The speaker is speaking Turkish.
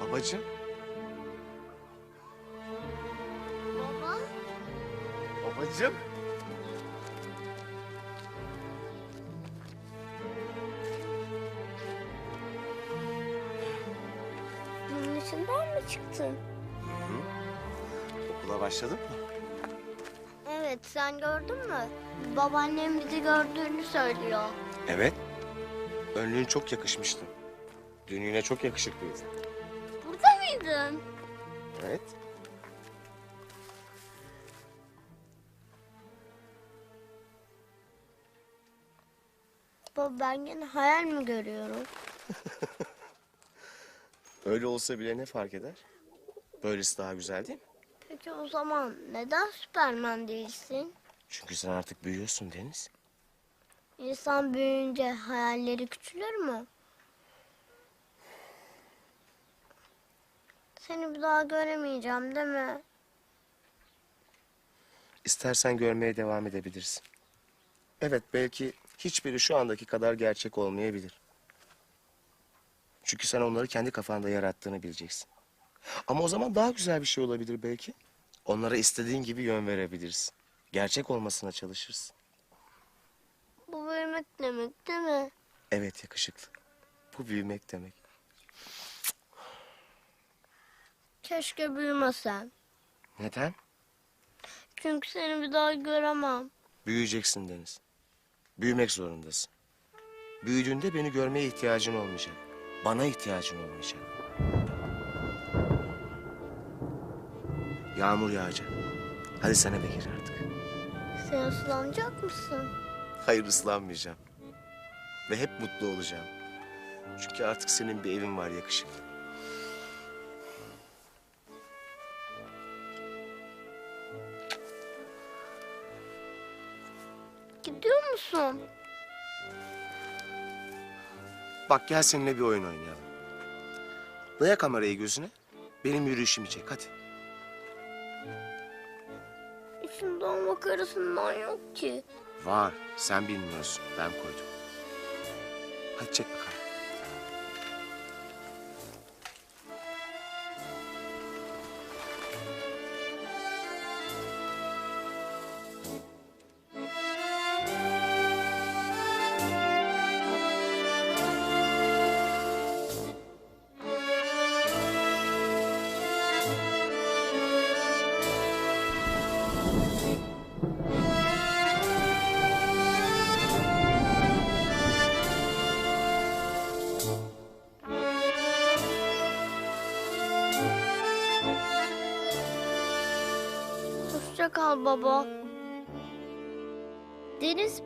Babacığım, Baba. babacığım. Bunun içinden mi çıktın? Okula başladın mı? Evet sen gördün mü? Babaannem bizi gördüğünü söylüyor. Evet. Önlüğün çok yakışmıştı. Düğününe çok yakışıklıydı. Burada mıydın? Evet. Baba ben yine hayal mi görüyorum? Öyle olsa bile ne fark eder? Böylesi daha güzel değil mi? Peki o zaman neden Süperman değilsin? Çünkü sen artık büyüyorsun Deniz. İnsan büyüyünce hayalleri küçülür mü? Seni bir daha göremeyeceğim değil mi? İstersen görmeye devam edebilirsin. Evet belki hiçbiri şu andaki kadar gerçek olmayabilir. Çünkü sen onları kendi kafanda yarattığını bileceksin. Ama o zaman daha güzel bir şey olabilir belki. Onlara istediğin gibi yön verebilirsin. Gerçek olmasına çalışırsın. Bu büyümek demek değil mi? Evet yakışıklı. Bu büyümek demek. Keşke büyümesem. Neden? Çünkü seni bir daha göremem. Büyüyeceksin Deniz. Büyümek zorundasın. Büyüdüğünde beni görmeye ihtiyacın olmayacak. Bana ihtiyacın olmayacak. Yağmur yağacak. Hadi sen eve gir artık. Sen ıslanacak mısın? Hayır ıslanmayacağım. Ve hep mutlu olacağım. Çünkü artık senin bir evin var yakışıklı. Gidiyor musun? Bak gel seninle bir oyun oynayalım. Daya kamerayı gözüne. Benim yürüyüşümü çek hadi. İçinde o makarasından yok ki. Var. Sen bilmiyorsun. Ben koydum. Hadi çek bakalım. Hoşça kal baba. Deniz